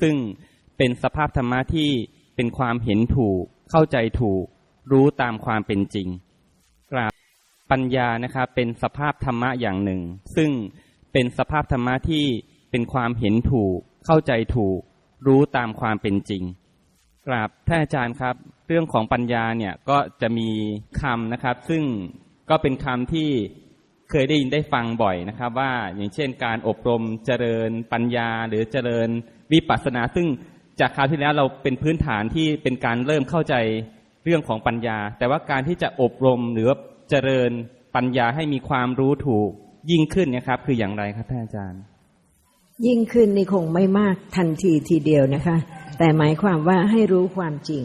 ซึ่งเป็นสภาพธรรมะที่เป็นความเห็นถูก เข้าใจถูก รู้ตามความเป็นจริงกราบปัญญานะครับเป็นสภาพธรรมะอย่างหนึ่ง ซึ่งเป็นสภาพธรรมะที่เป็นความเห็นถูก เข้าใจถูก รู้ตามความเป็นจริงกราบท่านอาจารย์ครับ เรื่องของปัญญาเนี่ยก็จะมีคำนะครับ ซึ่งก็เป็นคำที่เคยได้ยินได้ฟังบ่อยนะครับ ว่าอย่างเช่นการอบรมเจริญปัญญาหรือเจริญ วิปัสสนา ซึ่งจากคราวที่แล้วเราเป็นพื้นฐานที่เป็นการเริ่มเข้าใจเรื่องของปัญญา แต่ว่าการที่จะอบรมหรือเจริญปัญญาให้มีความรู้ถูกยิ่งขึ้นนะครับ คืออย่างไรครับท่านอาจารย์ ยิ่งขึ้นนี่คงไม่มากทันทีทีเดียวนะคะ แต่หมายความว่าให้รู้ความจริง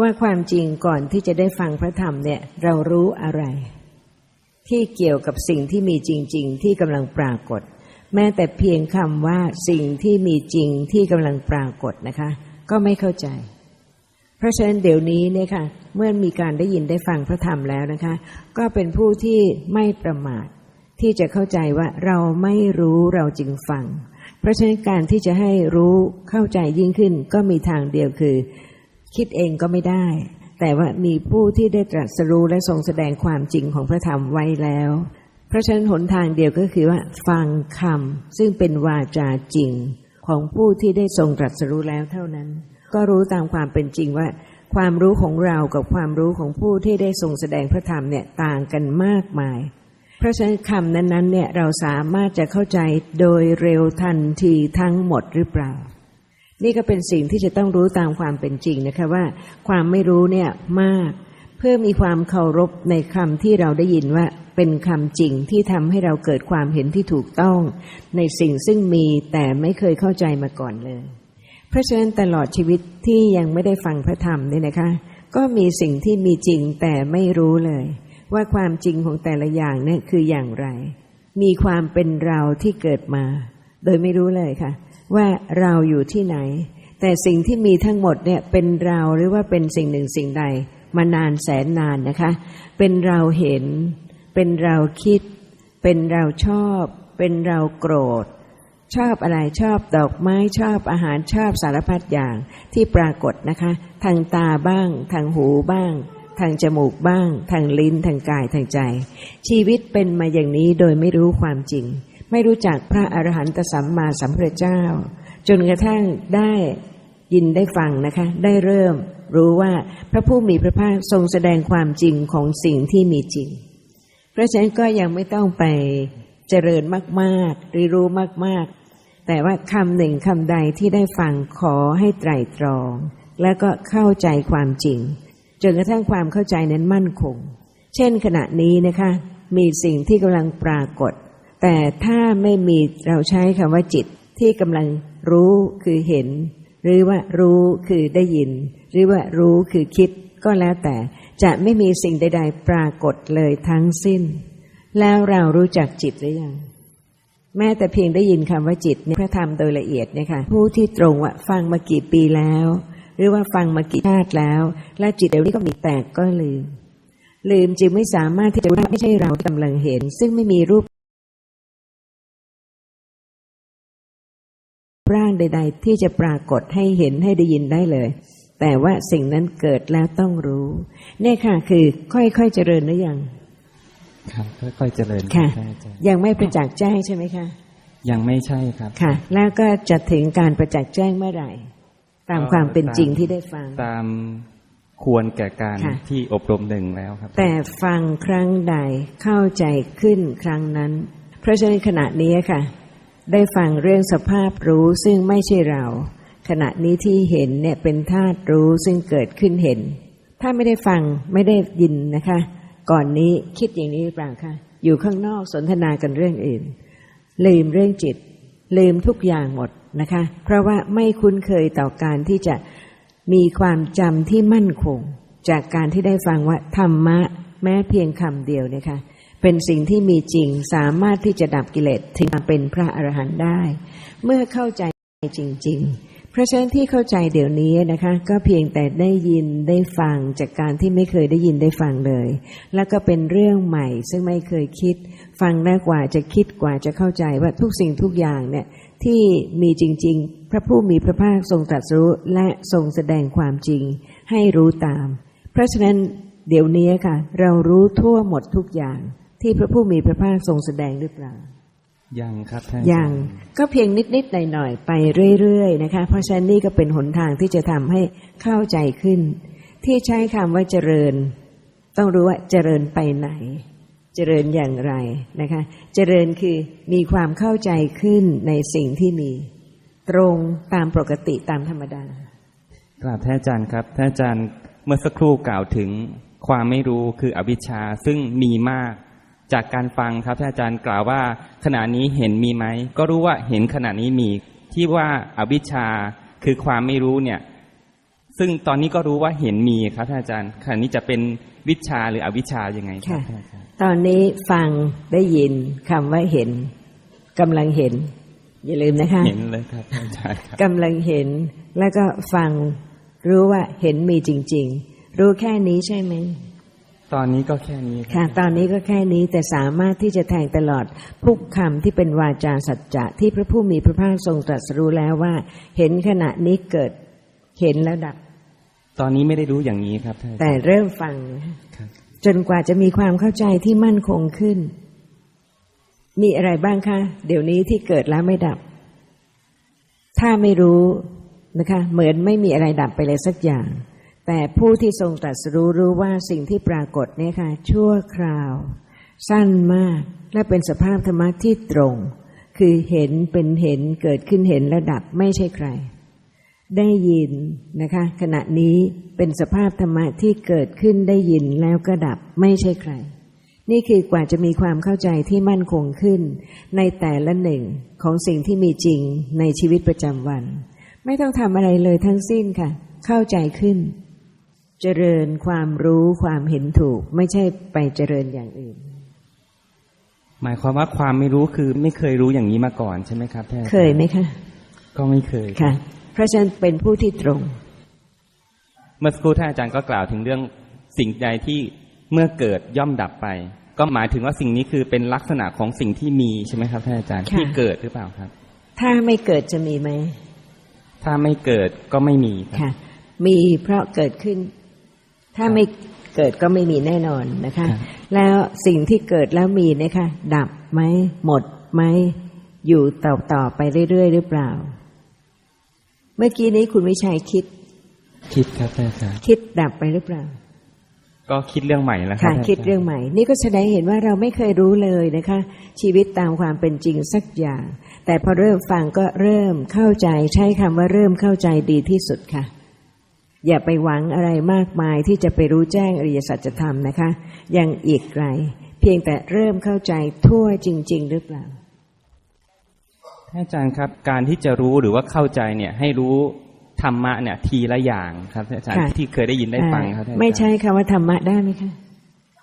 ว่าความจริงก่อนที่จะได้ฟังพระธรรมเนี่ยเรารู้อะไร ที่เกี่ยวกับสิ่งที่มีจริง ๆ ที่กำลังปรากฏ แม้แต่เพียงคำว่าสิ่งที่มีจริงที่กำลังปรากฏนะคะ ก็ไม่เข้าใจ เพราะฉะนั้นเดี๋ยวนี้เนี่ยค่ะ เมื่อมีการได้ยินได้ฟังพระธรรมแล้วนะคะ ก็เป็นผู้ที่ไม่ประมาท ที่จะเข้าใจว่าเราไม่รู้เราจึงฟัง เพราะฉะนั้นการที่จะให้รู้เข้าใจยิ่งขึ้น ก็มีทางเดียวคือ คิดเองก็ไม่ได้ แต่ว่ามีผู้ที่ได้ตรัสรู้และทรงแสดงความจริงของพระธรรมไว้แล้ว เพราะฉะนั้นหนทางเดียวก็คือว่าฟังคำซึ่งเป็นวาจาจริงของผู้ที่ได้ทรงตรัสรู้แล้วเท่านั้น ก็รู้ตามความเป็นจริงว่า ความรู้ของเรากับความรู้ของผู้ที่ได้ทรงแสดงพระธรรมเนี่ยต่างกันมากมาย เพราะฉะนั้นคำนั้นๆเนี่ยเราสามารถจะเข้าใจโดยเร็วทันทีทั้งหมดหรือเปล่า นี่ก็เป็นสิ่งที่จะต้องรู้ตามความเป็นจริงนะคะว่า ความไม่รู้เนี่ยมาก เพื่อมีความเคารพในคำที่เราได้ยินว่าเป็นคำจริงที่ทำให้เราเกิดความเห็นที่ถูกต้อง ในสิ่งซึ่งมีแต่ไม่เคยเข้าใจมาก่อนเลย เพราะฉะนั้นตลอดชีวิตที่ยังไม่ได้ฟังพระธรรมเนี่ยนะคะ ก็มีสิ่งที่มีจริงแต่ไม่รู้เลย ว่าความจริงของแต่ละอย่างเนี่ยคืออย่างไร มีความเป็นเราที่เกิดมา โดยไม่รู้เลยค่ะ ว่าเราอยู่ที่ไหน แต่สิ่งที่มีทั้งหมดเนี่ยเป็นเราหรือว่าเป็นสิ่งหนึ่งสิ่งใด มานานแสนนานนะคะ เป็นเราเห็น เป็นเราคิด เป็นเราชอบ เป็นเราโกรธ ชอบอะไรชอบดอกไม้ชอบอาหารชอบสารพัดอย่างที่ปรากฏนะคะ ทางตาบ้าง ทางหูบ้าง ทางจมูกบ้าง ทางลิ้นทางกายทางใจ ชีวิตเป็นมาอย่างนี้โดยไม่รู้ความจริง ไม่รู้จักพระอรหันตสัมมาสัมพุทธเจ้า จนกระทั่งได้ ยินได้ฟังนะคะ ได้เริ่มรู้ว่าพระผู้มีพระภาคทรงแสดงความจริงของสิ่งที่มีจริง เพราะฉะนั้นก็ยังไม่ต้องไปเจริญมากๆหรือรู้มากๆ แต่ว่าคำหนึ่งคำใดที่ได้ฟังขอให้ไตรตรอง แล้วก็เข้าใจความจริงจนกระทั่งความเข้าใจนั้นมั่นคง เช่นขณะนี้นะคะ มีสิ่งที่กำลังปรากฏ แต่ถ้าไม่มีเราใช้คำว่าจิตที่กำลังรู้คือเห็น หรือว่ารู้คือได้ยิน หรือว่ารู้คือคิดก็แล้วแต่จะไม่มีสิ่งใด ๆ ปรากฏเลยทั้งสิ้น แล้วเรารู้จักจิตหรือยังแม้แต่เพียงได้ยินคำว่าจิตเนี่ยพระธรรมโดยละเอียดเนี่ยค่ะผู้ที่ตรงว่าฟังมากี่ปีแล้ว หรือว่าฟังมากี่ชาติแล้ว และจิตเดี๋ยวนี้ก็มีแตกก็ลืมลืมจึงไม่สามารถที่จะรู้ไม่ใช่เรากำลังเห็น ซึ่งไม่มีรูป ร่างใด ๆ ที่จะปรากฏให้เห็นให้ได้ยินได้เลย แต่ว่าสิ่งนั้นเกิดแล้วต้องรู้ เนี่ยค่ะคือค่อยๆเจริญหรือยังครับค่อยๆเจริญค่ะท่านอาจารย์ยังไม่ประจักษ์แจ้งใช่ไหมคะยังไม่ใช่ครับค่ะ แล้วก็จะถึงการประจักษ์แจ้งเมื่อไหร่ ตามความเป็นจริงที่ได้ฟังตามควรแก่การค่ะที่อบรมหนึ่งแล้วครับ แต่ฟังครั้งใดเข้าใจขึ้นครั้งนั้น เพราะฉะนั้นขณะนี้ค่ะ ได้ฟังเรื่องสภาพรู้ซึ่งไม่ใช่เรา ขณะนี้ที่เห็นเนี่ยเป็นธาตุรู้ซึ่งเกิดขึ้นเห็น ถ้าไม่ได้ฟังไม่ได้ยินนะคะ ก่อนนี้คิดอย่างนี้หรือเปล่าคะอยู่ข้างนอกสนทนากันเรื่องอื่น ลืมเรื่องจิต ลืมทุกอย่างหมดนะคะ เพราะว่าไม่คุ้นเคยต่อการที่จะมีความจำที่มั่นคง จากการที่ได้ฟังว่าธรรมะแม้เพียงคำเดียวนะคะ เป็นสิ่งที่มีจริงสามารถที่จะดับกิเลสถึงมาเป็นพระอรหันต์ได้ เมื่อเข้าใจจริง ๆ เพราะฉะนั้นที่เข้าใจเดี๋ยวนี้นะคะ ก็เพียงแต่ได้ยินได้ฟังจากการที่ไม่เคยได้ยินได้ฟังเลย แล้วก็เป็นเรื่องใหม่ซึ่งไม่เคยคิด ฟังได้กว่าจะคิดกว่าจะเข้าใจว่าทุกสิ่งทุกอย่างเนี่ยที่มีจริง ๆ พระผู้มีพระภาคทรงตรัสรู้และทรงแสดงความจริงให้รู้ตาม เพราะฉะนั้นเดี๋ยวนี้ค่ะ เรารู้ทั่วหมดทุกอย่าง ที่พระผู้มีพระภาคทรงแสดงหรือเปล่ายังครับท่านยังก็เพียงนิดๆหน่อยๆไปเรื่อยๆนะคะ เพราะฉะนั้นนี่ก็เป็นหนทางที่จะทำให้เข้าใจขึ้น ที่ใช้คำว่าเจริญ ต้องรู้ว่าเจริญไปไหน เจริญอย่างไรนะคะ เจริญคือมีความเข้าใจขึ้นในสิ่งที่มี ตรงตามปกติตามธรรมดากราบท่านอาจารย์ครับท่านอาจารย์เมื่อสักครู่กล่าวถึงความไม่รู้คืออวิชชาซึ่งมีมาก จากการฟังครับท่านอาจารย์กล่าวว่า ขณะนี้เห็นมีไหมก็รู้ว่าเห็นขณะนี้มีที่ว่าอาวิชชาคือความไม่รู้เนี่ย ซึ่งตอนนี้ก็รู้ว่าเห็นมีครับท่านอาจารย์ขณะนี้จะเป็นวิชาหรืออวิชชายังไงครับค่ะท่านอาจารย์ตอนนี้ฟังได้ยินคำว่าเห็นกำลังเห็น อย่าลืมนะคะเห็นเลยครับท่านอาจารย์ครับกำลังเห็นแล้วก็ฟังรู้ว่าเห็นมีจริง ๆ รู้แค่นี้ใช่ไหม ตอนนี้ก็แค่นี้รับค่ะ ตอนนี้ก็แค่นี้แต่สามารถที่จะแทงตลอดพุกคำที่เป็นวาจาสัจจะที่พระผู้มีพระภาคทรงตรัสรู้แล้วว่า เห็นขณะนี้เกิดเห็นแล้วดับ ตอนนี้ไม่ได้รู้อย่างนี้ครับท่านอาจารย์แต่เริ่มฟังนะคะครับจนกว่าจะมีความเข้าใจที่มั่นคงขึ้น มีอะไรบ้างคะ เดี๋ยวนี้ที่เกิดแล้วไม่ดับ ถ้าไม่รู้นะคะ เหมือนไม่มีอะไรดับไปเลยสักอย่าง แต่ผู้ที่ทรงตรัสรู้รู้ว่าสิ่งที่ปรากฏเนี่ยค่ะ ชั่วคราว สั้นมากและเป็นสภาพธรรมะที่ตรง คือเห็นเป็นเห็นเกิดขึ้นเห็นและดับไม่ใช่ใคร ได้ยินนะคะ ขณะนี้เป็นสภาพธรรมะที่เกิดขึ้นได้ยินแล้วก็ดับไม่ใช่ใคร นี่คือกว่าจะมีความเข้าใจที่มั่นคงขึ้น ในแต่ละหนึ่งของสิ่งที่มีจริงในชีวิตประจำวัน ไม่ต้องทำอะไรเลยทั้งสิ้นค่ะ เข้าใจขึ้น เจริญความรู้ความเห็นถูก ไม่ใช่ไปเจริญอย่างอื่น หมายความว่าความไม่รู้คือไม่เคยรู้อย่างนี้มาก่อนใช่ไหมครับท่านอาจารเคยไหมคะก็ไม่เคยค่ะ เพราะฉะนั้นเป็นผู้ที่ตรง เมื่อสักครู่ท่านอาจารย์ก็กล่าวถึงเรื่องสิ่งใดที่เมื่อเกิดย่อมดับไป ก็หมายถึงว่าสิ่งนี้คือเป็นลักษณะของสิ่งที่มีใช่ไหมครับท่านอาจารย์ค่ะที่เกิดหรือเปล่าครับ ถ้าไม่เกิดจะมีไหมถ้าไม่เกิดก็ไม่มีครับค่ะ มีเพราะเกิดขึ้น ถ้าไม่เกิดก็ไม่มีแน่นอนนะคะครับแล้วสิ่งที่เกิดแล้วมีเนะคะดับไหมหมดไหมอยู่ต่อต่อไปเรื่อยๆหรือเปล่า เมื่อกี้นี้คุณวิชัยคิด คิดครับท่านอาจารย์คิดดับไปหรือเปล่า ก็คิดเรื่องใหม่แล้วครัค่ะท่านาจาย์คิดเรื่องใหม่ นี่ก็แสดงเห็นว่าเราไม่เคยรู้เลยนะคะ ชีวิตตามความเป็นจริงสักอย่าง แต่พอเริ่มฟังก็เริ่มเข้าใจใช้คำว่าเริ่มเข้าใจดีที่สุดค่ะ อย่าไปหวังอะไรมากมายที่จะไปรู้แจ้งอริยสัจธรรมนะคะ ยังอีกไกล เพียงแต่เริ่มเข้าใจทั่วจริง ๆ หรือเปล่าท่านอาจารย์ครับ การที่จะรู้หรือว่าเข้าใจเนี่ยให้รู้ธรรมะเนี่ย ทีละอย่างครับท่านอาจารย์ค่ะที่เคยได้ยินได้ฟังครับท่านอาจารย์ไม่ใช่คำว่าธรรมะได้ไหมคะ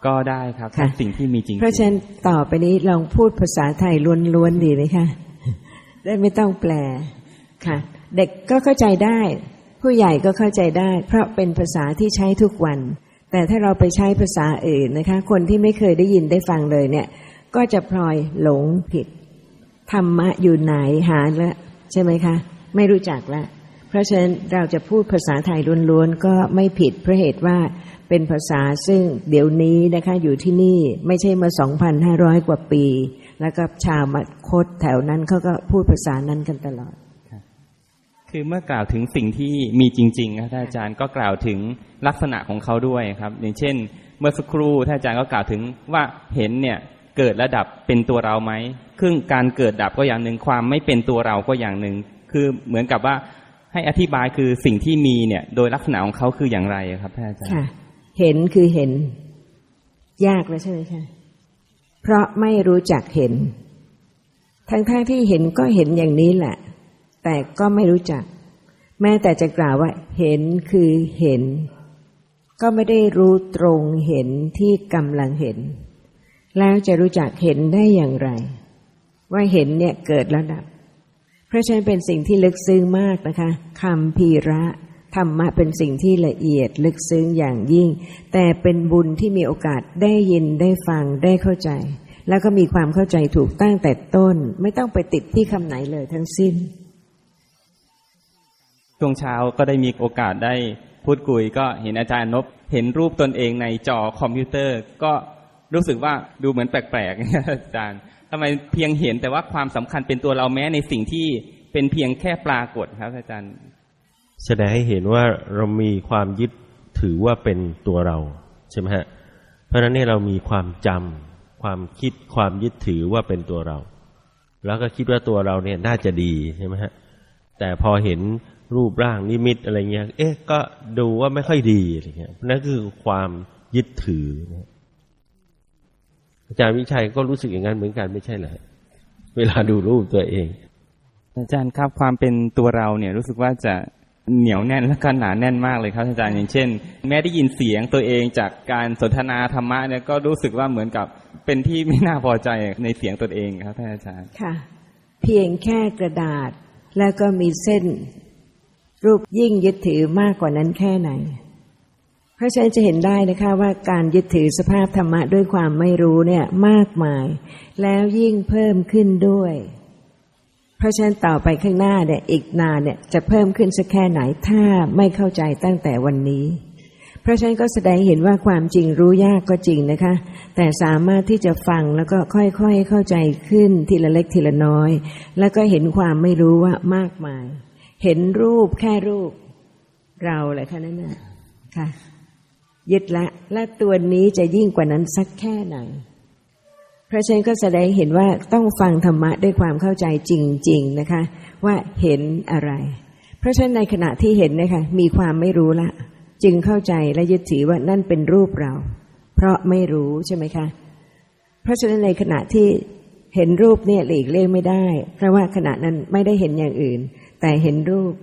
ก็ได้ครับค่ะสิ่งที่มีจริงๆเพราะฉะนั้นต่อไปนี้ลองพูดภาษาไทยล้วนๆดีไหมคะได้ไม่ต้องแปลค่ะ เด็กก็เข้าใจได้ ผู้ใหญ่ก็เข้าใจได้ เพราะเป็นภาษาที่ใช้ทุกวัน แต่ถ้าเราไปใช้ภาษาอื่นนะคะ คนที่ไม่เคยได้ยินได้ฟังเลยเนี่ย ก็จะพลอยหลงผิด ธรรมะอยู่ไหนหาแล้วใช่ไหมคะ ไม่รู้จักล้วเพราะฉะนั้นเราจะพูดภาษาไทยล้วนๆก็ไม่ผิดเพราะเหตุว่าเป็นภาษาซึ่งเดี๋ยวนี้นะคะอยู่ที่นี่ไม่ใช่มา 2,500 กว่าปี แล้วก็ชาวมคตแถวนั้นเขาก็พูดภาษานั้นกันตลอด คือเมื่อกล่าวถึงสิ่งที่มีจริงๆครับท่านอาจารย์ก็กล่าวถึงลักษณะของเขาด้วยครับ อย่างเช่น เมื่อสักครู่ท่านอาจารย์ก็กล่าวถึงว่าเห็นเนี่ยเกิดและดับเป็นตัวเราไหมซึ่งการเกิดดับก็อย่างหนึ่งความไม่เป็นตัวเราก็อย่างหนึ่ง คือเหมือนกับว่าให้อธิบายคือสิ่งที่มีเนี่ย โดยลักษณะของเขาคืออย่างไรครับท่านอาจารย์ค่ะเห็นคือเห็น ยากแล้วใช่ไหมคะเพราะไม่รู้จักเห็น ทั้งๆทที่เห็นก็เห็นอย่างนี้แหละ แต่ก็ไม่รู้จัก แม้แต่จะกล่าวว่า เห็นคือเห็น ก็ไม่ได้รู้ตรงเห็นที่กำลังเห็น แล้วจะรู้จักเห็นได้อย่างไร ว่าเห็นเนี่ยเกิดแล้วดับ เพราะฉะนั้นเป็นสิ่งที่ลึกซึ้งมากนะคะคำพีระธรรมะเป็นสิ่งที่ละเอียดลึกซึ้งอย่างยิ่ง แต่เป็นบุญที่มีโอกาสได้ยินได้ฟังได้เข้าใจ แล้วก็มีความเข้าใจถูกตั้งแต่ต้น ไม่ต้องไปติดที่คำไหนเลยทั้งสิ้น ช่วงเช้าก็ได้มีโอกาสได้พูดคุย ก็เห็นอาจารย์นบเห็นรูปตนเองในจอคอมพิวเตอร์ ก็รู้สึกว่าดูเหมือนแปลกๆอาจารย์ทำไมเพียงเห็นแต่ว่าความสำคัญเป็นตัวเราแม้ในสิ่งที่เป็นเพียงแค่ปรากฏครับอาจารย์ แสดงให้เห็นว่าเรามีความยึดถือว่าเป็นตัวเราใช่ไหมฮะเพราะฉะนั้นเนี่ยเรามีความจำความคิดความยึดถือว่าเป็นตัวเรา แล้วก็คิดว่าตัวเราเนี่ยน่าจะดีใช่ไหมฮะแต่พอเห็น รูปร่างนิมิตอะไรเงี้ย เอ๊ะ ก็ดูว่าไม่ค่อยดีอะไรเงี้ยนั่นคือความยึดถือนะอาจารย์วิชัยก็รู้สึกอย่างนั้นเหมือนกันไม่ใช่เหรอฮะเวลาดูรูปตัวเอง อาจารย์ครับความเป็นตัวเราเนี่ย รู้สึกว่าจะเหนียวแน่นและก็หนาแน่นมากเลยครับอาจารย์อย่างเช่น แม้ได้ยินเสียงตัวเองจากการสนทนาธรรมะเนี่ยก็รู้สึกว่าเหมือนกับเป็นที่ไม่น่าพอใจในเสียงตัวเองครับท่านอาจารย์ค่ะ เพียงแค่กระดาษแล้วก็มีเส้น รูปยิ่งยึดถือมากกว่านั้นแค่ไหน เพราะฉะนั้นจะเห็นได้นะคะว่าการยึดถือสภาพธรรมะด้วยความไม่รู้เนี่ยมากมาย แล้วยิ่งเพิ่มขึ้นด้วย เพราะฉะนั้นต่อไปข้างหน้าเนี่ยอีกนานเนี่ยจะเพิ่มขึ้นสักแค่ไหนถ้าไม่เข้าใจตั้งแต่วันนี้เพราะฉะนั้นก็แสดงเห็นว่าความจริงรู้ยากก็จริงนะคะ แต่สามารถที่จะฟังแล้วก็ค่อยๆเข้าใจขึ้นทีละเล็กทีละน้อย แล้วก็เห็นความไม่รู้ว่ามากมาย เห็นรูปแค่รูป เราแหละค่ะนั่นน่ะค่ะ ยึดละและตัวนี้จะยิ่งกว่านั้นสักแค่ไหน เพราะฉะนั้นก็แสดงเห็นว่าต้องฟังธรรมะด้วยความเข้าใจจริง ๆนะคะ ว่าเห็นอะไร เพราะฉะนั้นในขณะที่เห็นนะคะมีความไม่รู้ละ จึงเข้าใจและยึดถือว่านั่นเป็นรูปเรา เพราะไม่รู้ใช่ไหมคะ เพราะฉะนั้นในขณะที่เห็นรูปเนี่ยหลีกเลี่ยงไม่ได้ เพราะว่าขณะนั้นไม่ได้เห็นอย่างอื่น แต่เห็นรูป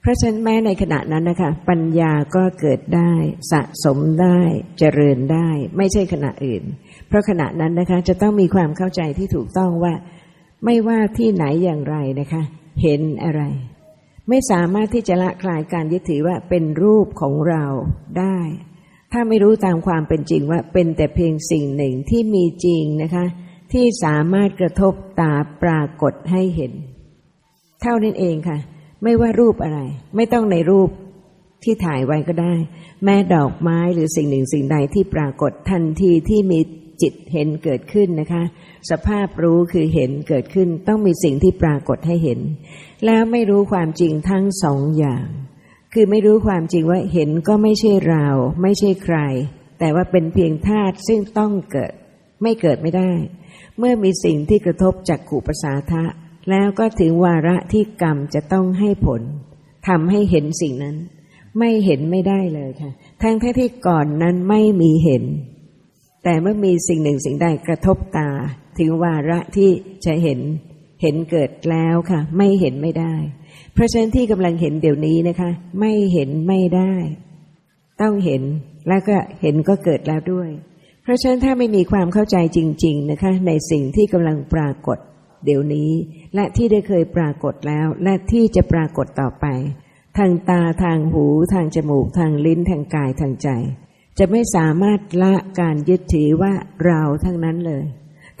เพราะฉะนั้นแม้ในขณะนั้นนะคะ ปัญญาก็เกิดได้สะสมได้เจริญได้ ไม่ใช่ขณะอื่น เพราะขณะนั้นนะคะจะต้องมีความเข้าใจที่ถูกต้องว่า ไม่ว่าที่ไหนอย่างไรนะคะ เห็นอะไร ไม่สามารถที่จะละคลายการยึดถือว่าเป็นรูปของเราได้ ถ้าไม่รู้ตามความเป็นจริงว่าเป็นแต่เพียงสิ่งหนึ่งที่มีจริงนะคะที่สามารถกระทบตาปรากฏให้เห็น ท่านั้นเองค่ะ ไม่ว่ารูปอะไร ไม่ต้องในรูปที่ถ่ายไว้ก็ได้ แม้ดอกไม้หรือสิ่งหนึ่งสิ่งใดที่ปรากฏทันทีที่มีจิตเห็นเกิดขึ้นนะคะ สภาพรู้คือเห็นเกิดขึ้น ต้องมีสิ่งที่ปรากฏให้เห็น แล้วไม่รู้ความจริงทั้งสองอย่าง คือไม่รู้ความจริงว่าเห็นก็ไม่ใช่เรา ไม่ใช่ใคร แต่ว่าเป็นเพียงธาตุซึ่งต้องเกิด ไม่เกิดไม่ได้ เมื่อมีสิ่งที่กระทบจากขู่ปสาทะ แล้วก็ถึงวาระที่กรรมจะต้องให้ผลทำให้เห็นสิ่งนั้น ไม่เห็นไม่ได้เลยค่ะ ทั้งที่ก่อนนั้นไม่มีเห็น แต่เมื่อมีสิ่งหนึ่งสิ่งใดกระทบตา ถึงวาระที่จะเห็นเห็นเกิดแล้วค่ะ ไม่เห็นไม่ได้ เพราะฉะนั้นที่กำลังเห็นเดี๋ยวนี้นะคะ ไม่เห็นไม่ได้ ต้องเห็นแล้วก็เห็นก็เกิดแล้วด้วย เพราะฉะนั้นถ้าไม่มีความเข้าใจจริง ๆนะคะ ในสิ่งที่กำลังปรากฏ เดี๋ยวนี้ และที่ได้เคยปรากฏแล้ว และที่จะปรากฏต่อไป ทางตาทางหู ทางจมูก ทางลิ้นทางกายทางใจ จะไม่สามารถละการยึดถือว่าเราทั้งนั้นเลย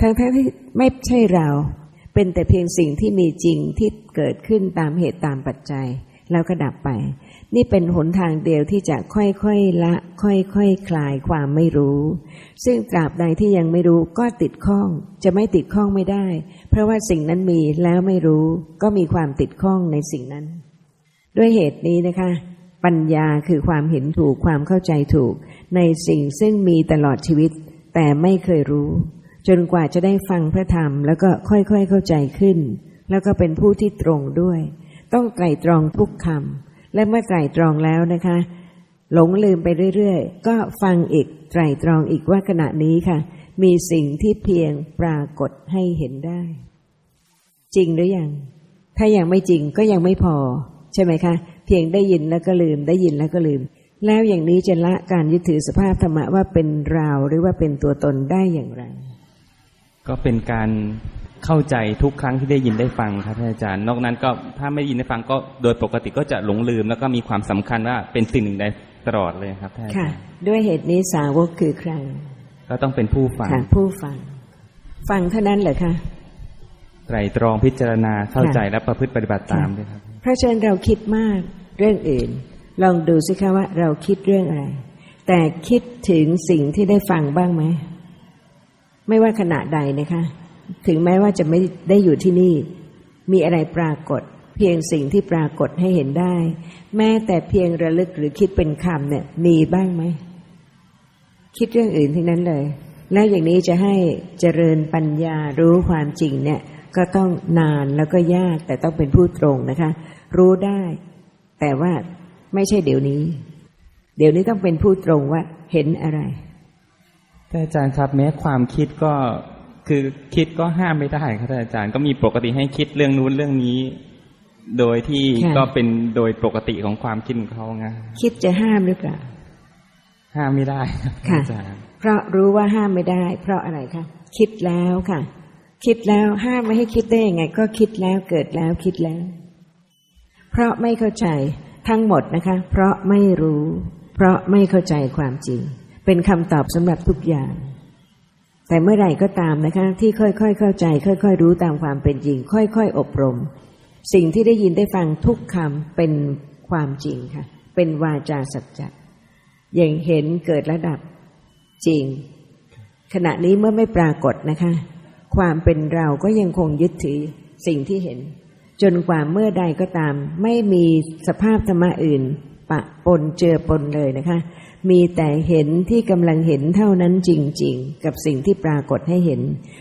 ทั้งทที่ไม่ใช่เรา เป็นแต่เพียงสิ่งที่มีจริงที่เกิดขึ้นตามเหตุตามปัจจัย แล้วก็ดับไป นี่เป็นหนทางเดียวที่จะค่อยๆละ ค่อยๆคคลายความไม่รู้ ซึ่งตราบใดที่ยังไม่รู้ก็ติดข้อง จะไม่ติดข้องไม่ได้เราะว่าสิ่งนั้นมีแล้วไม่รู้ก็มีความติดข้องในสิ่งนั้น ด้วยเหตุนี้นะคะ ปัญญาคือความเห็นถูกความเข้าใจถูก ในสิ่งซึ่งมีตลอดชีวิต แต่ไม่เคยรู้ จนกว่าจะได้ฟังพระธรรม แล้วก็ค่อยๆเข้าใจขึ้น แล้วก็เป็นผู้ที่ตรงด้วย ต้องไตรตรองทุกคำและเมื่อไตรตรองแล้วนะคะ หลงลืมไปเรื่อยๆ ก็ฟังอีกไตรตรองอีกว่าขณะนี้ค่ะมีสิ่งที่เพียงปรากฏให้เห็นได้ จริงหรือยังถ้ายังไม่จริงก็ยังไม่พอ ใช่ไหมคะ เพียงได้ยินแล้วก็ลืมได้ยินแล้วก็ลืม แล้วอย่างนี้จะละการยึดถือสภาพธรรมะว่าเป็นเราหรือว่าเป็นตัวตนได้อย่างไร ก็เป็นการเข้าใจทุกครั้งที่ได้ยินได้ฟังครับท่านอาจารย์ นอกนั้นก็ถ้าไม่ได้ยินได้ฟังก็โดยปกติก็จะหลงลืม แล้วก็มีความสำคัญว่าเป็นสิ่งหนึ่งใดตลอดเลยครับท่านอาค่ะจารย์ด้วยเหตุนี้สาวกคือใคร ก็ต้องเป็นผู้ฟังค่ะผู้ฟัง ฟังเท่านั้นเหรอคะ ไตรตรองพิจารณาเข้าใจและประพฤติปฏิบัติตามด้วยครับเพราะฉะนั้นเราคิดมากเรื่องอื่น ลองดูสิคะว่าเราคิดเรื่องอะไร แต่คิดถึงสิ่งที่ได้ฟังบ้างไหมไม่ว่าขณะใดนะคะ ถึงแม้ว่าจะไม่ได้อยู่ที่นี่ มีอะไรปรากฏ เพียงสิ่งที่ปรากฏให้เห็นได้ แม้แต่เพียงระลึกหรือคิดเป็นคำเนี่ย มีบ้างไหมคิดเรื่องอื่นทั้งนั้นเลย แล้วอย่างนี้จะให้เจริญปัญญารู้ความจริงเนี่ย ก็ต้องนานแล้วก็ยากแต่ต้องเป็นผู้ตรงนะคะ รู้ได้ แต่ว่าไม่ใช่เดี๋ยวนี้ เดี๋ยวนี้ต้องเป็นผู้ตรงว่าเห็นอะไรท่านอาจารย์ครับแม้ความคิดก็คือคิดก็ห้ามไม่ได้ครับท่านอาจารย์ก็มีปกติให้คิดเรื่องนู้นเรื่องนี้ โดยที่ค่ะก็เป็นโดยปกติของความคิดของเขาไงคิดจะห้ามหรือเปล่าห้ามไม่ได้ครับท่านค่ะอาจารย์เพราะรู้ว่าห้ามไม่ได้ เพราะอะไรคะคิดแล้วค่ะ คิดแล้วห้ามไม่ให้คิดได้ยังไง ก็คิดแล้วเกิดแล้วคิดแล้ว เพราะไม่เข้าใจทั้งหมดนะคะ เพราะไม่รู้ เพราะไม่เข้าใจความจริง เป็นคำตอบสำหรับทุกอย่าง แต่เมื่อไหร่ก็ตามนะคะ ที่ค่อยๆเข้าใจ ค่อย ๆ รู้ตามความเป็นจริง ค่อย ๆ อบรม สิ่งที่ได้ยินได้ฟังทุกคำเป็นความจริงค่ะ เป็นวาจาสัจจะอย่างเห็นเกิดระดับจริง ขณะนี้เมื่อไม่ปรากฏนะคะ ความเป็นเราก็ยังคงยึดถือสิ่งที่เห็น จนกว่าเมื่อใดก็ตาม ไม่มีสภาพธรรมะอื่น ปะปนเจือปนเลยนะคะ มีแต่เห็นที่กำลังเห็นเท่านั้นจริง ๆ กับสิ่งที่ปรากฏให้เห็น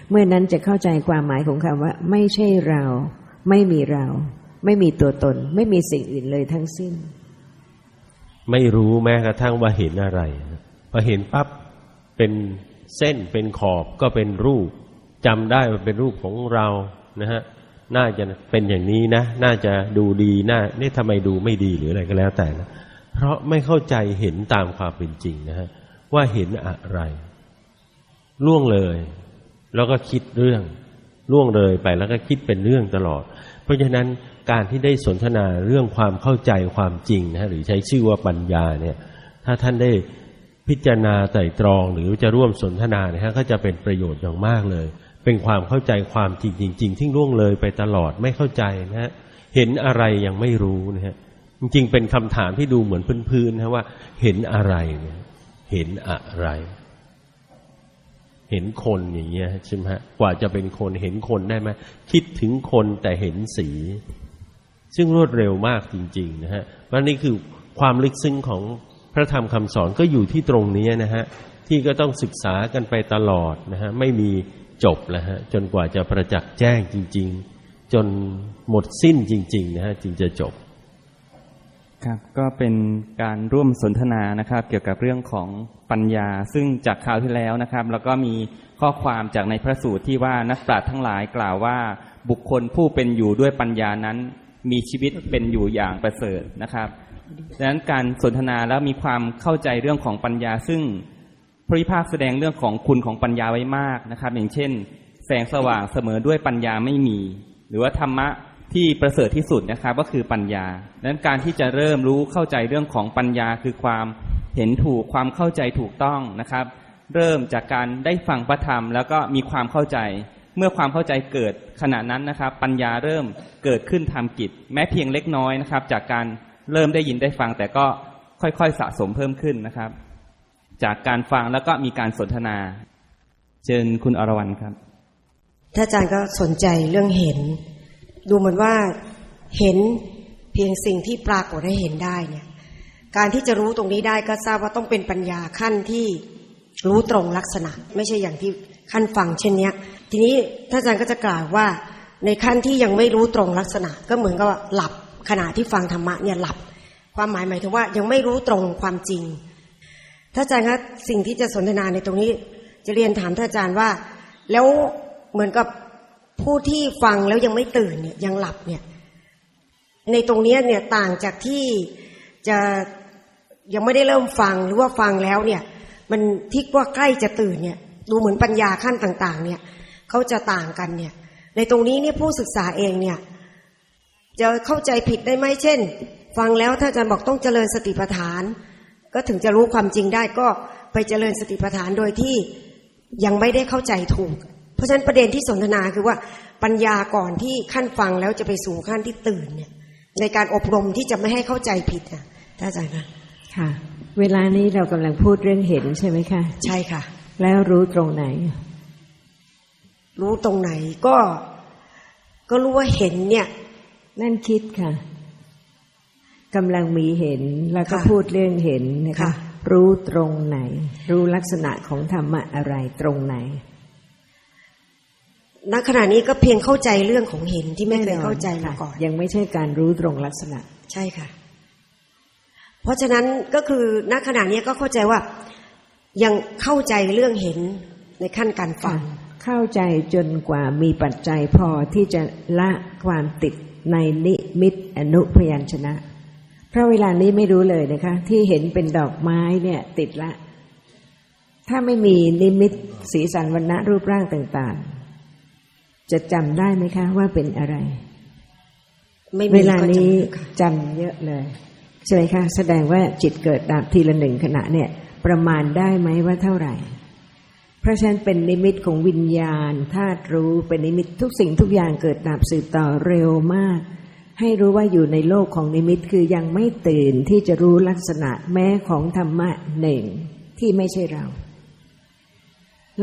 เมื่อนั้นจะเข้าใจความหมายของคำว่า ไม่ใช่เรา ไม่มีเรา ไม่มีตัวตน ไม่มีสิ่งอื่นเลยทั้งสิ้น ไม่รู้แม้กระทั่งว่าเห็นอะไรพอเห็นปั๊บเป็นเส้นเป็นขอบก็เป็นรูป จำได้ว่าเป็นรูปของเรานะฮะน่าจะเป็นอย่างนี้นะ น่าจะดูดีน่านี่ทำไมดูไม่ดีหรืออะไรก็แล้วแต่นะเพราะไม่เข้าใจเห็นตามความเป็นจริงนะฮะว่าเห็นอะไร ล่วงเลย แล้วก็คิดเรื่อง ล่วงเลยไปแล้วก็คิดเป็นเรื่องตลอด เพราะฉะนั้นการที่ได้สนทนาเรื่องความเข้าใจความจริงนะฮะหรือใช้ชื่อว่าปัญญาเนี่ย ถ้าท่านได้พิจารณาไตร่ตรองหรือจะร่วมสนทนาเนี่ยฮะก็จะเป็นประโยชน์อย่างมากเลย เป็นความเข้าใจความจริงจริงที่ล่วงเลยไปตลอดไม่เข้าใจนะฮะเห็นอะไรยังไม่รู้นะฮะจริงๆเป็นคำถามที่ดูเหมือนพื้นๆนะว่า เห็นอะไรเนี่ยเห็นอะไร เห็นคนอย่างเงี้ยใช่ไหมฮะกว่าจะเป็นคนเห็นคนได้ไหมคิดถึงคนแต่เห็นสี ซึ่งรวดเร็วมากจริง ๆ นะฮะว่านี่คือความลึกซึ้งของพระธรรมคำสอนก็อยู่ที่ตรงนี้นะฮะที่ก็ต้องศึกษากันไปตลอดนะฮะไม่มี จบแล้วฮะจนกว่าจะประจักษ์แจ้งจริง ๆ จนหมดสิ้นจริง ๆ นะฮะจึงจะจบ ครับ ก็เป็นการร่วมสนทนานะครับ เกี่ยวกับเรื่องของปัญญา ซึ่งจากคราวที่แล้วนะครับ แล้วก็มีข้อความจากในพระสูตรที่ว่านักปราชญ์ทั้งหลายกล่าวว่า บุคคลผู้เป็นอยู่ด้วยปัญญานั้น มีชีวิตเป็นอยู่อย่างประเสริฐนะครับดังนั้นการสนทนาแล้วมีความเข้าใจเรื่องของปัญญาซึ่ง พระวิภาคแสดงเรื่องของคุณของปัญญาไว้มากนะครับ อย่างเช่น แสงสว่างเสมอด้วยปัญญาไม่มี หรือว่าธรรมะที่ประเสริฐที่สุดนะครับก็คือปัญญาดังนั้นการที่จะเริ่มรู้เข้าใจเรื่องของปัญญาคือความเห็นถูกความเข้าใจถูกต้องนะครับ เริ่มจากการได้ฟังพระธรรม แล้วก็มีความเข้าใจ เมื่อความเข้าใจเกิดขณะนั้นนะครับ ปัญญาเริ่มเกิดขึ้นทำกิจ แม้เพียงเล็กน้อยนะครับ จากการเริ่มได้ยินได้ฟังแต่ก็ค่อยๆสะสมเพิ่มขึ้นนะครับ จากการฟังแล้วก็มีการสนทนา เชิญคุณอรวรรณครับถ้าอาจารย์ก็สนใจเรื่องเห็น ดูเหมือนว่าเห็นเพียงสิ่งที่ปรากฏให้เห็นได้เนี่ย การที่จะรู้ตรงนี้ได้ก็ทราบว่าต้องเป็นปัญญาขั้นที่รู้ตรงลักษณะ ไม่ใช่อย่างที่ขั้นฟังเช่นเนี้ยทีนี้ท่านอาจารย์ก็จะกล่าวว่าในขั้นที่ยังไม่รู้ตรงลักษณะ ก็เหมือนกับหลับขณะที่ฟังธรรมะเนี่ยหลับ ความหมายหมายถึงว่ายังไม่รู้ตรงความจริง ถ้าอาจารย์ครสิ่งที่จะสนทนาในตรงนี้ จะเรียนถามท่านอาจารย์ว่า แล้วเหมือนกับผู้ที่ฟังแล้วยังไม่ตื่นเนี่ยยังหลับเนี่ย ในตรงนี้เนี่ยต่างจากที่จะยังไม่ได้เริ่มฟังหรือว่าฟังแล้วเนี่ย มันที่ว่าใกล้จะตื่นเนี่ย ดูเหมือนปัญญาขั้นต่าง ๆ เนี่ยเขาจะต่างกันเนี่ย ในตรงนี้เนี่ยผู้ศึกษาเองเนี่ย จะเข้าใจผิดได้ไหมเช่น ฟังแล้วถ้าอาจารย์บอกต้องเจริญสติปัฏฐาน ก็ถึงจะรู้ความจริงได้ก็ไปเจริญสติปัฏฐานโดยที่ยังไม่ได้เข้าใจถูก เพราะฉะนั้นประเด็นที่สนทนาคือว่าปัญญาก่อนที่ขั้นฟังแล้วจะไปสู่ขั้นที่ตื่นเนี่ย ในการอบรมที่จะไม่ให้เข้าใจผิดนะท่านอาจารย์คะค่ะ เวลานี้เรากำลังพูดเรื่องเห็นใช่ไหมคะใช่ค่ะ แล้วรู้ตรงไหน รู้ตรงไหนก็ ก็รู้ว่าเห็นเนี่ย นั่นคิดค่ะ กำลังมีเห็นแล้วก็ค่ะพูดเรื่องเห็นนะคะค่ะรู้ตรงไหน รู้ลักษณะของธรรมะอะไรตรงไหนณขณะนี้ก็เพียงเข้าใจเรื่องของเห็นที่ไม่เคยเข้าใจมาค่ะก่อนยังไม่ใช่การรู้ตรงลักษณะ ใช่ค่ะ เพราะฉะนั้นก็คือณขณะนี้ก็เข้าใจว่า ยังเข้าใจเรื่องเห็นในขั้นการฟังเข้าใจจนกว่ามีปัจจัยพอที่จะละความติดในนิมิตอนุพยัญชนะ เพราะเวลานี้ไม่รู้เลยนะคะ ที่เห็นเป็นดอกไม้เนี่ย ติดละ ถ้าไม่มีนิมิตสีสันวรรณะรูปร่างต่างๆ จะจำได้ไหมคะ ว่าเป็นอะไรไม่มีเวลานี้ก็จำค่ะจำเยอะเลย ใช่ไหมคะ แสดงว่าจิตเกิดดับทีละหนึ่งขณะเนี่ย ประมาณได้ไหมว่าเท่าไหร่ เพราะฉะนั้นเป็นนิมิตของวิญญาณธาตุรู้เป็นนิมิตทุกสิ่งทุกอย่างเกิดดับสืบต่อเร็วมาก ให้รู้ว่าอยู่ในโลกของนิมิตคือยังไม่ตื่นที่จะรู้ลักษณะแม้ของธรรมะหนึ่งที่ไม่ใช่เรา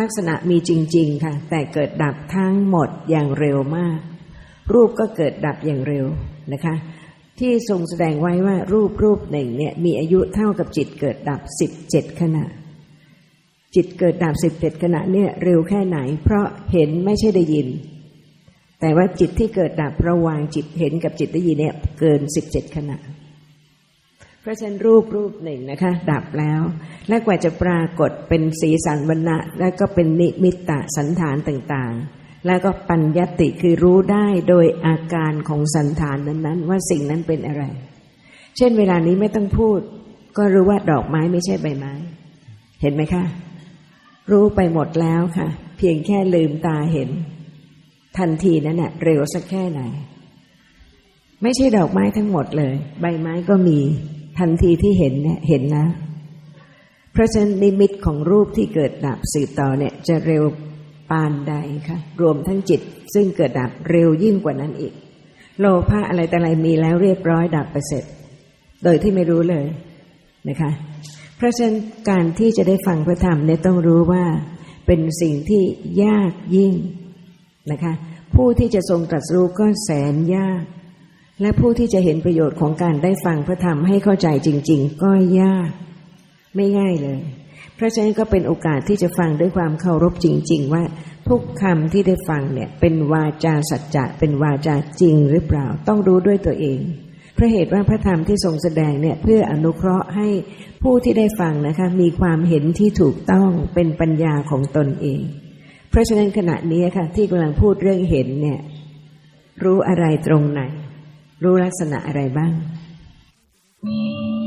ลักษณะมีจริง ๆ ค่ะ แต่เกิดดับทั้งหมดอย่างเร็วมาก รูปก็เกิดดับอย่างเร็วนะคะ ที่ทรงแสดงไว้ว่ารูปรูปหนึ่งเนี่ยมีอายุเท่ากับจิตเกิดดับสิบเจ็ดขณะ จิตเกิดดับสิบเจ็ดขณะเนี่ยเร็วแค่ไหน เพราะเห็นไม่ใช่ได้ยิน แต่ว่าจิตที่เกิดดับระหว่างจิตเห็นกับจิตได้ยินเนี่ยเกินสิบเจ็ดขณะ เพราะฉะนั้นรูปรูปหนึ่งนะคะ ดับแล้ว และกว่าจะปรากฏเป็นสีสันวรรณะ แล้วก็เป็นนิมิตตสันฐานต่างๆ แล้วก็ปัญญติคือรู้ได้โดยอาการของสันฐานนั้นๆ ว่าสิ่งนั้นเป็นอะไร เช่นเวลานี้ไม่ต้องพูด ก็รู้ว่าดอกไม้ไม่ใช่ใบไม้ เห็นไหมคะ รู้ไปหมดแล้วค่ะ เพียงแค่ลืมตาเห็น ทันทีนั้นเน่ะเร็วสักแค่ไหน ไม่ใช่ดอกไม้ทั้งหมดเลย ใบไม้ก็มีทันทีที่เห็นเนี่ยเห็นแล้วเพราะฉะนั้นนิมิตของรูปที่เกิดดับสืบต่อเนี่ย จะเร็วปานใดคะรวมทั้งจิต ซึ่งเกิดดับเร็วยิ่งกว่านั้นอีก โลภะอะไรแต่อะไรมีแล้วเรียบร้อยดับไปเสร็จ โดยที่ไม่รู้เลยนะคะ เพราะฉะนั้นการที่จะได้ฟังพระธรรมเนี่ยต้องรู้ว่า เป็นสิ่งที่ยากยิ่ง นะคะ ผู้ที่จะทรงตรัสรู้ก็แสนยาก และผู้ที่จะเห็นประโยชน์ของการได้ฟังพระธรรมให้เข้าใจจริง ๆ ก็ยาก ไม่ง่ายเลยเพราะฉะนั้นก็เป็นโอกาสที่จะฟังด้วยความเคารพจริง ๆ ว่าทุกคำที่ได้ฟังเนี่ย เป็นวาจาสัจจะเป็นวาจาจริงหรือเปล่า ต้องรู้ด้วยตัวเองเพราะเหตุว่าพระธรรมที่ทรงแสดงเนี่ยเพื่ออนุเคราะห์ให้ผู้ที่ได้ฟังนะคะ มีความเห็นที่ถูกต้องเป็นปัญญาของตนเอง เพราะฉะนั้นขณะนี้ค่ะ ที่กำลังพูดเรื่องเห็นเนี่ย รู้อะไรตรงไหน รู้ลักษณะอะไรบ้างเ